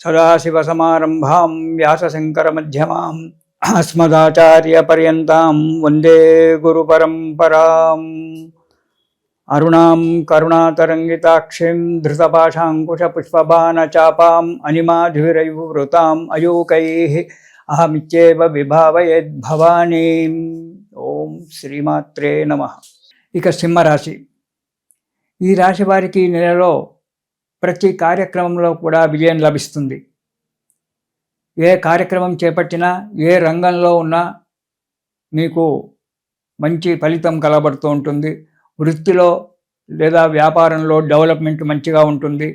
సదాశివసమారంభాం వ్యాసశంకరమధ్యమాం అస్మదాచార్యపర్యంతాం వందే గురుపరంపరాం అరుణాం కరుణాతరంగితాక్షిం ధృతపాశాంకుశపుష్పబాణచాపాం అనిమాధురైవృతాం అయూకైः అహమిత్యేవ విభావయేద్భవానీం ఓం శ్రీమాత్రే నమ ఇక సింహరాశి ఈ రాశి వారికి ఈ నెలలో ప్రతి కార్యక్రమంలో కూడా విజయం లభిస్తుంది. ఏ కార్యక్రమం చేపట్టినా ఏ రంగంలో ఉన్నా మీకు మంచి ఫలితం కలబడుతూ ఉంటుంది. వృత్తిలో లేదా వ్యాపారంలో డెవలప్మెంట్ మంచిగా ఉంటుంది.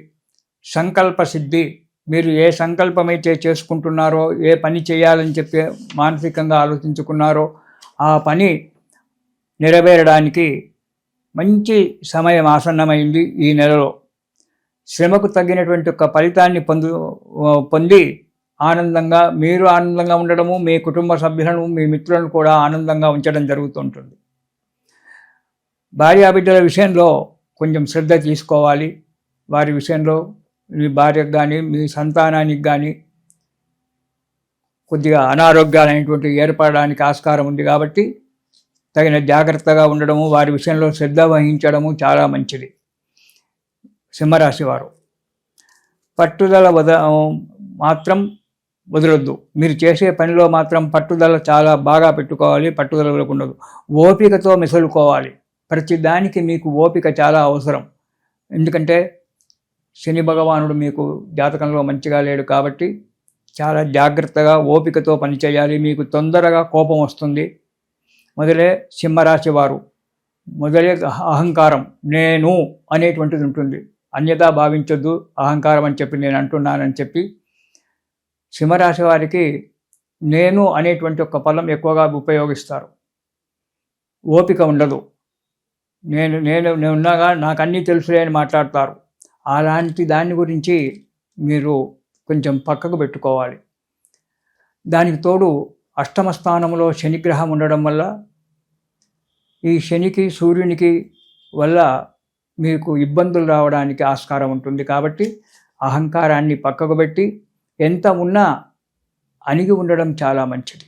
సంకల్ప సిద్ధి మీరు ఏ సంకల్పమైతే చేసుకుంటున్నారో ఏ పని చేయాలని చెప్పి మానసికంగా ఆలోచించుకున్నారో ఆ పని నెరవేరడానికి మంచి సమయం ఆసన్నమైంది ఈ నెలలో. శ్రమకు తగినటువంటి ఒక ఫలితాన్ని పొందు పొంది ఆనందంగా మీరు ఆనందంగా ఉండడము మీ కుటుంబ సభ్యులను మీ మిత్రులను కూడా ఆనందంగా ఉంచడం జరుగుతుంటుంది. భార్యాబిడ్డల విషయంలో కొంచెం శ్రద్ధ తీసుకోవాలి. వారి విషయంలో మీ భార్యకు కానీ మీ సంతానానికి కానీ కొద్దిగా అనారోగ్యాలు అనేటువంటివి ఏర్పడడానికి ఆస్కారం ఉంది కాబట్టి తగిన జాగ్రత్తగా ఉండడము వారి విషయంలో శ్రద్ధ వహించడము చాలా మంచిది. సింహరాశి వారు. పట్టుదల వద మాత్రం వదలొద్దు. మీరు చేసే పనిలో మాత్రం పట్టుదల చాలా బాగా పెట్టుకోవాలి పట్టుదల వదలకుండదు. ఓపికతో మిసలుకోవాలి. ప్రతి దానికి మీకు ఓపిక చాలా అవసరం. ఎందుకంటే శని భగవానుడు మీకు జాతకంలో మంచిగా లేడు కాబట్టి చాలా జాగ్రత్తగా ఓపికతో పనిచేయాలి మీకు తొందరగా కోపం వస్తుంది. మొదలే సింహరాశి వారు. మొదలే అహంకారం. నేను అనేటువంటిది ఉంటుంది. అన్యదా భావించొద్దు అహంకారం అని చెప్పి నేను అంటున్నానని చెప్పి సింహరాశి వారికి నేను అనేటువంటి ఒక పదం ఎక్కువగా ఉపయోగిస్తారు. ఓపిక ఉండదు. నేను నేను నేనున్నాగా నాకు అన్నీ తెలుసులే అని మాట్లాడతారు. అలాంటి దాని గురించి మీరు కొంచెం పక్కకు పెట్టుకోవాలి. దానికి తోడు అష్టమ స్థానంలో శనిగ్రహం ఉండడం వల్ల ఈ శనికి సూర్యునికి వల్ల మీకు ఇబ్బందులు రావడానికి ఆస్కారం ఉంటుంది కాబట్టి అహంకారాన్ని పక్కకు పెట్టి ఎంత ఉన్నా అణిగి ఉండడం చాలా మంచిది.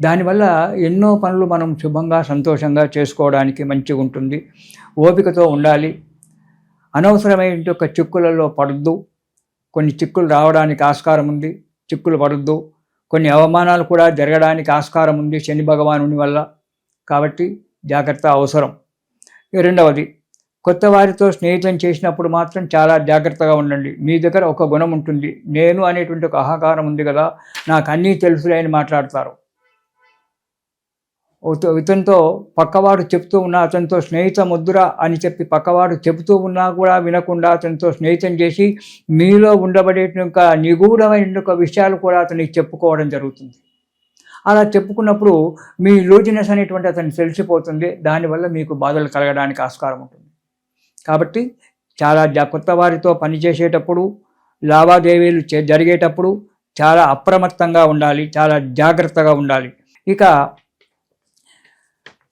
దానివల్ల ఎన్నో పనులు మనం శుభంగా సంతోషంగా చేసుకోవడానికి మంచిగా ఉంటుంది. ఓపికతో ఉండాలి. అనవసరమైన ఒక చిక్కులలో పడద్దు. కొన్ని చిక్కులు రావడానికి ఆస్కారం ఉంది చిక్కులు పడద్దు. కొన్ని అవమానాలు కూడా జరగడానికి ఆస్కారం ఉంది శని భగవానుని వల్ల. కాబట్టి జాగ్రత్త అవసరం. రెండవది కొత్త వారితో స్నేహితం చేసినప్పుడు మాత్రం చాలా జాగ్రత్తగా ఉండండి. మీ దగ్గర ఒక గుణం ఉంటుంది. నేను అనేటువంటి ఒక అహంకారం ఉంది కదా నాకు అన్నీ తెలుసులే అని మాట్లాడతారు. ఇతనితో పక్కవాడు చెప్తూ ఉన్నా అతనితో స్నేహితం వద్దురా అని చెప్పి పక్కవాడు చెబుతూ ఉన్నా కూడా వినకుండా అతనితో స్నేహితం చేసి మీలో ఉండబడే ఒక నిగూఢమైన ఒక విషయాలు కూడా అతనికి చెప్పుకోవడం జరుగుతుంది. అలా చెప్పుకున్నప్పుడు మీ లూజినెస్ అనేటువంటి అతను తెలిసిపోతుంది. దానివల్ల మీకు బాధలు కలగడానికి ఆస్కారం ఉంటుంది. కాబట్టి చాలా కొత్త వారితో పనిచేసేటప్పుడు లావాదేవీలు జరిగేటప్పుడు చాలా అప్రమత్తంగా ఉండాలి చాలా జాగ్రత్తగా ఉండాలి. ఇక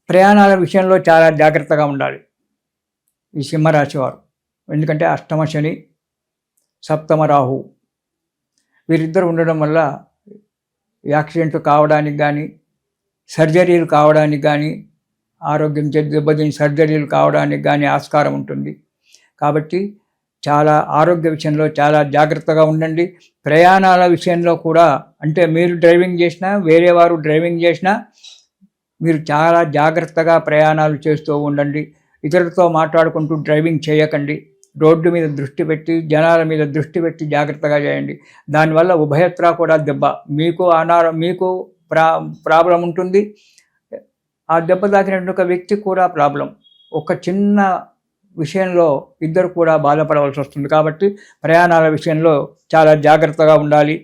ప్రయాణాల విషయంలో చాలా జాగ్రత్తగా ఉండాలి ఈ సింహరాశి వారు. ఎందుకంటే అష్టమ శని సప్తమ రాహు వీరిద్దరు ఉండడం వల్ల యాక్సిడెంట్లు కావడానికి కానీ సర్జరీలు కావడానికి కానీ ఆరోగ్యం దెబ్బతిని సర్జరీలు కావడానికి కానీ ఆస్కారం ఉంటుంది. కాబట్టి చాలా ఆరోగ్య విషయంలో చాలా జాగ్రత్తగా ఉండండి. ప్రయాణాల విషయంలో కూడా అంటే మీరు డ్రైవింగ్ చేసినా వేరే వారు డ్రైవింగ్ చేసినా మీరు చాలా జాగ్రత్తగా ప్రయాణాలు చేస్తూ ఉండండి. ఇతరులతో మాట్లాడుకుంటూ డ్రైవింగ్ చేయకండి. రోడ్డు మీద దృష్టి పెట్టి జనాల మీద దృష్టి పెట్టి జాగ్రత్తగా చేయండి. దానివల్ల ఉభయత్రా కూడా దెబ్బ. మీకు అనారో మీకు ప్రా ప్రాబ్లం ఉంటుంది. ఆ దెబ్బ తాకినటువంటి ఒక వ్యక్తి కూడా ప్రాబ్లం. ఒక చిన్న విషయంలో ఇద్దరు కూడా బాధపడవలసి వస్తుంది. కాబట్టి ప్రయాణాల విషయంలో చాలా జాగ్రత్తగా ఉండాలి.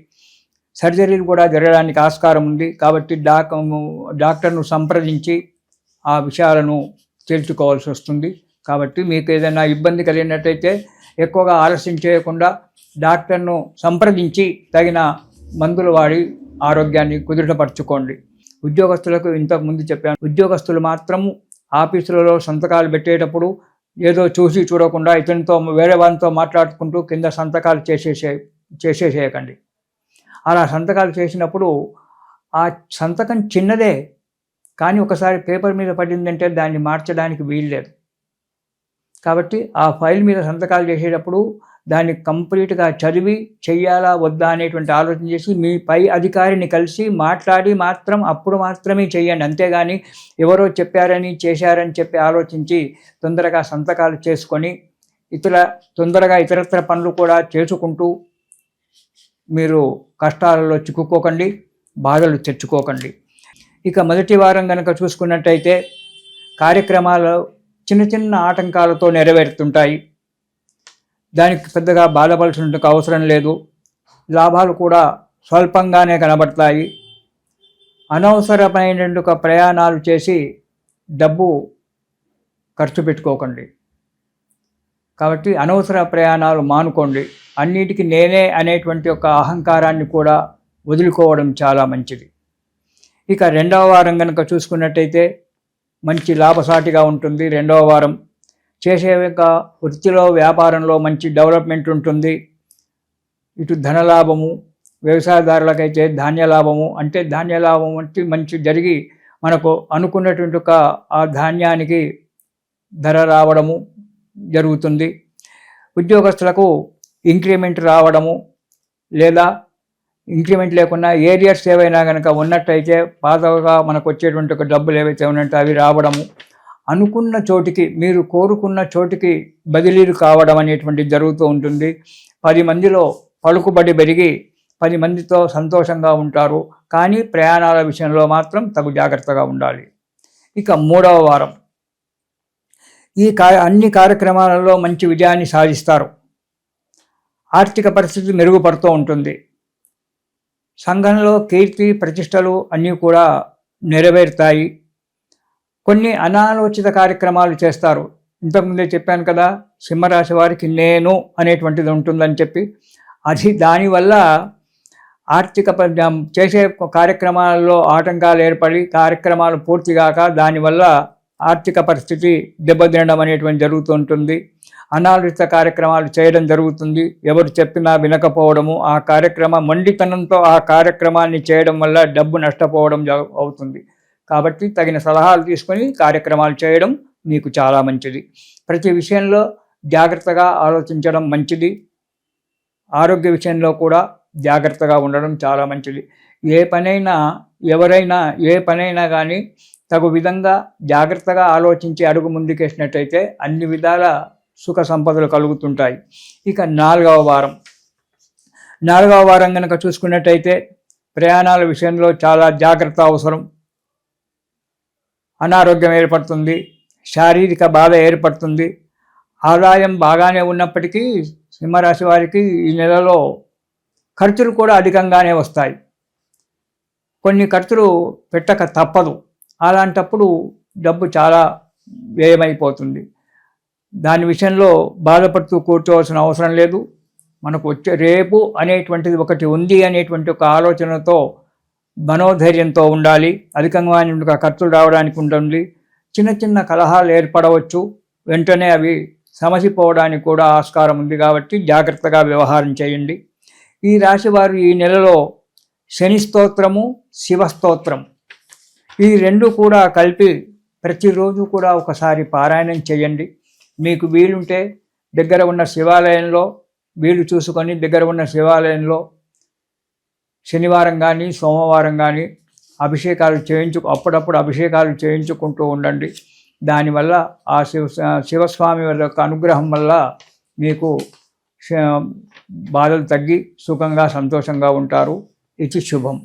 సర్జరీలు కూడా జరగడానికి ఆస్కారం ఉంది. కాబట్టి డాక్ డాక్టర్ను సంప్రదించి ఆ విషయాలను తేల్చుకోవాల్సి వస్తుంది. కాబట్టి మీకు ఏదైనా ఇబ్బంది కలిగినట్టయితే ఎక్కువగా ఆలస్యం చేయకుండా డాక్టర్ను సంప్రదించి తగిన మందులు వాడి ఆరోగ్యాన్ని కుదుటపరచుకోండి ఉద్యోగస్తులకు ఇంతకు ముందు చెప్పాను. ఉద్యోగస్తులు మాత్రము ఆఫీసులలో సంతకాలు పెట్టేటప్పుడు ఏదో చూసి చూడకుండా ఇతనితో వేరే వాళ్ళతో మాట్లాడుకుంటూ కింద సంతకాలు చేసేసే చేసేసేయకండి. అలా సంతకాలు చేసినప్పుడు ఆ సంతకం చిన్నదే. కానీ ఒకసారి పేపర్ మీద పడిందంటే దాన్ని మార్చడానికి వీల్లేదు. కాబట్టి ఆ ఫైల్ మీద సంతకాలు చేసేటప్పుడు దాన్ని కంప్లీట్గా చదివి చెయ్యాలా వద్దా అనేటువంటి ఆలోచన చేసి మీ పై అధికారిని కలిసి మాట్లాడి మాత్రం అప్పుడు మాత్రమే చేయండి అంతేగాని ఎవరో చెప్పారని చేశారని చెప్పి ఆలోచించి తొందరగా సంతకాలు చేసుకొని ఇతర తొందరగా ఇతరత్ర పనులు కూడా చేసుకుంటూ మీరు కష్టాలలో చిక్కుకోకండి బాధలు తెచ్చుకోకండి. ఇక మొదటి వారం కనుక చూసుకున్నట్టయితే కార్యక్రమాలు చిన్న చిన్న ఆటంకాలతో నెరవేరుతుంటాయి. దానికి పెద్దగా బాధపడాల్సిన అవసరం లేదు. లాభాలు కూడా స్వల్పంగానే కనబడతాయి. అనవసరమైన ప్రయాణాలు చేసి డబ్బు ఖర్చు పెట్టుకోకండి. కాబట్టి అనవసర ప్రయాణాలు మానుకోండి. అన్నిటికీ నేనే అనేటువంటి ఒక అహంకారాన్ని కూడా వదులుకోవడం చాలా మంచిది. ఇక రెండవ వారం కనుక చూసుకున్నట్టయితే మంచి లాభసాటిగా ఉంటుంది. రెండవ వారం చేసే యొక్క వృత్తిలో వ్యాపారంలో మంచి డెవలప్మెంట్ ఉంటుంది. ఇటు ధనలాభము వ్యవసాయదారులకైతే ధాన్యలాభము అంటే ధాన్యలాభం అంటే మంచి జరిగి మనకు అనుకున్నటువంటి ఒక ఆ ధాన్యానికి ధర రావడము జరుగుతుంది. ఉద్యోగస్తులకు ఇంక్రిమెంట్ రావడము లేదా ఇంక్రిమెంట్ లేకుండా ఏరియర్స్ ఏవైనా కనుక ఉన్నట్టయితే పాతగా మనకు వచ్చేటువంటి ఒక డబ్బులు ఏవైతే ఉన్నట్టు అవి రావడము అనుకున్న చోటికి మీరు కోరుకున్న చోటికి బదిలీలు కావడం అనేటువంటిది జరుగుతూ ఉంటుంది. పది మందిలో పలుకుబడి పెరిగి పది మందితో సంతోషంగా ఉంటారు. కానీ ప్రయాణాల విషయంలో మాత్రం తగు జాగ్రత్తగా ఉండాలి. ఇక మూడవ వారం. ఈ కా అన్ని కార్యక్రమాలలో మంచి విజయాన్ని సాధిస్తారు. ఆర్థిక పరిస్థితి మెరుగుపడుతూ ఉంటుంది. సంఘంలో కీర్తి ప్రతిష్టలు అన్నీ కూడా నెరవేరుతాయి. కొన్ని అనాలోచిత కార్యక్రమాలు చేస్తారు. ఇంతకుముందే చెప్పాను కదా సింహరాశి వారికి నేను అనేటువంటిది ఉంటుందని చెప్పి. అది దానివల్ల ఆర్థిక చేసే కార్యక్రమాల్లో ఆటంకాలు ఏర్పడి కార్యక్రమాలు పూర్తిగాక దానివల్ల ఆర్థిక పరిస్థితి దెబ్బతినడం అనేటువంటి జరుగుతుంటుంది అనాలోచిత కార్యక్రమాలు చేయడం జరుగుతుంది. ఎవరు చెప్పినా వినకపోవడము ఆ కార్యక్రమ మండితనంతో ఆ కార్యక్రమాన్ని చేయడం వల్ల డబ్బు నష్టపోవడం అవుతుంది. కాబట్టి తగిన సలహాలు తీసుకొని కార్యక్రమాలు చేయడం మీకు చాలా మంచిది. ప్రతి విషయంలో జాగ్రత్తగా ఆలోచించడం మంచిది. ఆరోగ్య విషయంలో కూడా జాగ్రత్తగా ఉండడం చాలా మంచిది. ఏ పనైనా ఎవరైనా ఏ పనైనా కానీ తగు విధంగా జాగ్రత్తగా ఆలోచించి అడుగు ముందుకేసినట్టయితే అన్ని విధాల సుఖ సంపదలు కలుగుతుంటాయి. ఇక నాలుగవ వారం. నాలుగవ వారం కనుక చూసుకున్నట్టయితే ప్రయాణాల విషయంలో చాలా జాగ్రత్త అవసరం. అనారోగ్యం ఏర్పడుతుంది శారీరక బాధ ఏర్పడుతుంది. ఆదాయం బాగానే ఉన్నప్పటికీ సింహరాశి వారికి ఈ నెలలో ఖర్చులు కూడా అధికంగానే వస్తాయి. కొన్ని ఖర్చులు పెట్టక తప్పదు. అలాంటప్పుడు డబ్బు చాలా వ్యయమైపోతుంది. దాని విషయంలో బాధపడుతూ కూర్చోవలసిన అవసరం లేదు. మనకు వచ్చే రేపు అనేటువంటిది ఒకటి ఉంది అనేటువంటి ఒక ఆలోచనతో మనోధైర్యంతో ఉండాలి అధికంగా ఖర్చులు రావడానికి ఉంటుంది చిన్న చిన్న కలహాలు ఏర్పడవచ్చు వెంటనే అవి సమసిపోవడానికి కూడా ఆస్కారం ఉంది కాబట్టి జాగ్రత్తగా వ్యవహారం చేయండి. ఈ రాశి వారు ఈ నెలలో శని స్తోత్రము శివస్తోత్రం ఈ రెండు కూడా కలిపి ప్రతిరోజు కూడా ఒకసారి పారాయణం చేయండి. మీకు వీలుంటే దగ్గర ఉన్న శివాలయంలో వీలు చూసుకొని దగ్గర ఉన్న శివాలయంలో శనివారం కానీ సోమవారం కానీ అభిషేకాలు చేయించు అప్పుడప్పుడు అభిషేకాలు చేయించుకుంటూ ఉండండి. దానివల్ల ఆ శివ శివస్వామి యొక్క అనుగ్రహం వల్ల మీకు బాధలు తగ్గి సుఖంగా సంతోషంగా ఉంటారు. ఇది శుభం.